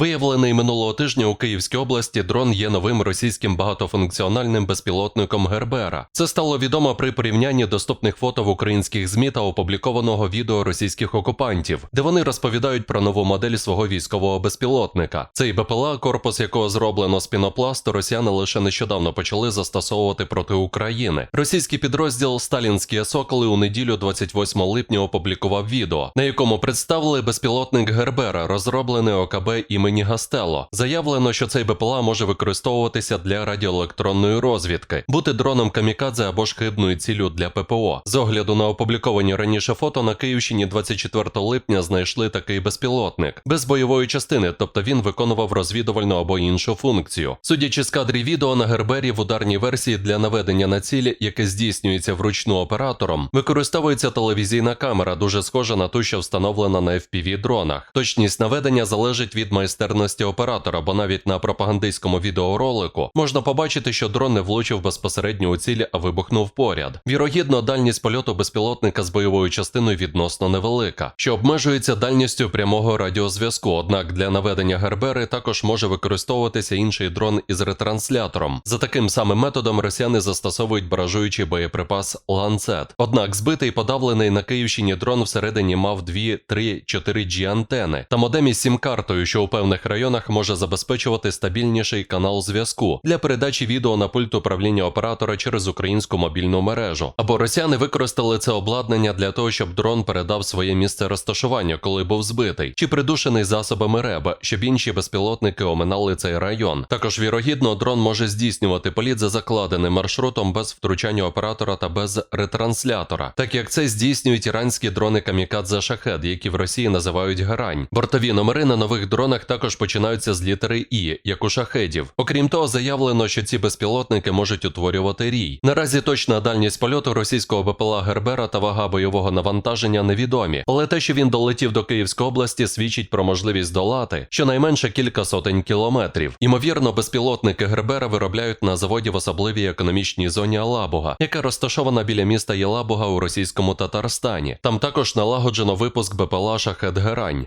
Виявлений минулого тижня у Київській області дрон є новим російським багатофункціональним безпілотником Гербера. Це стало відомо при порівнянні доступних фото в українських ЗМІ та опублікованого відео російських окупантів, де вони розповідають про нову модель свого військового безпілотника. Цей БПЛА, корпус якого зроблено з пінопласту, росіяни лише нещодавно почали застосовувати проти України. Російський підрозділ Сталінські Соколи у неділю 28 липня опублікував відео, на якому представили безпілотник Гербера, розроблений ОКБ імені Гастело. Заявлено, що цей БПЛА може використовуватися для радіоелектронної розвідки, бути дроном камікадзе або ж хибною ціллю для ППО. З огляду на опубліковані раніше фото на Київщині 24 липня знайшли такий безпілотник без бойової частини, тобто він виконував розвідувальну або іншу функцію. Судячи з кадрів відео на Гербері в ударній версії для наведення на цілі, яке здійснюється вручну оператором, використовується телевізійна камера, дуже схожа на ту, що встановлена на fpv дронах. Точність наведення залежить від майстерності оператора, бо навіть на пропагандистському відеоролику можна побачити, що дрон не влучив безпосередньо у цілі, а вибухнув поряд. Вірогідно, дальність польоту безпілотника з бойовою частиною відносно невелика, що обмежується дальністю прямого радіозв'язку. Однак для наведення гербери також може використовуватися інший дрон із ретранслятором. За таким самим методом росіяни застосовують баражуючий боєприпас ланцет. Однак збитий подавлений на Київщині дрон всередині мав 2, 3, 4 G антени та модем із сім-картою, що у певних районах може забезпечувати стабільніший канал зв'язку для передачі відео на пульт управління оператора через українську мобільну мережу. Або росіяни використали це обладнання для того, щоб дрон передав своє місце розташування, коли був збитий, чи придушений засобами РЕБ, щоб інші безпілотники оминали цей район. Також вірогідно, дрон може здійснювати політ за закладеним маршрутом без втручання оператора та без ретранслятора, так як це здійснюють іранські дрони камікадзе шахед, які в Росії називають герань. Бортові номери на нових дронах також починаються з літери І, як у шахедів. Окрім того, заявлено, що ці безпілотники можуть утворювати рій. Наразі точна дальність польоту російського БПЛА Гербера та вага бойового навантаження невідомі, але те, що він долетів до Київської області, свідчить про можливість долати щонайменше кілька сотень кілометрів. Ймовірно, безпілотники Гербера виробляють на заводі в особливій економічній зоні Алабуга, яка розташована біля міста Єлабуга у російському Татарстані. Там також налагоджено випуск БПЛА Шахет Герань.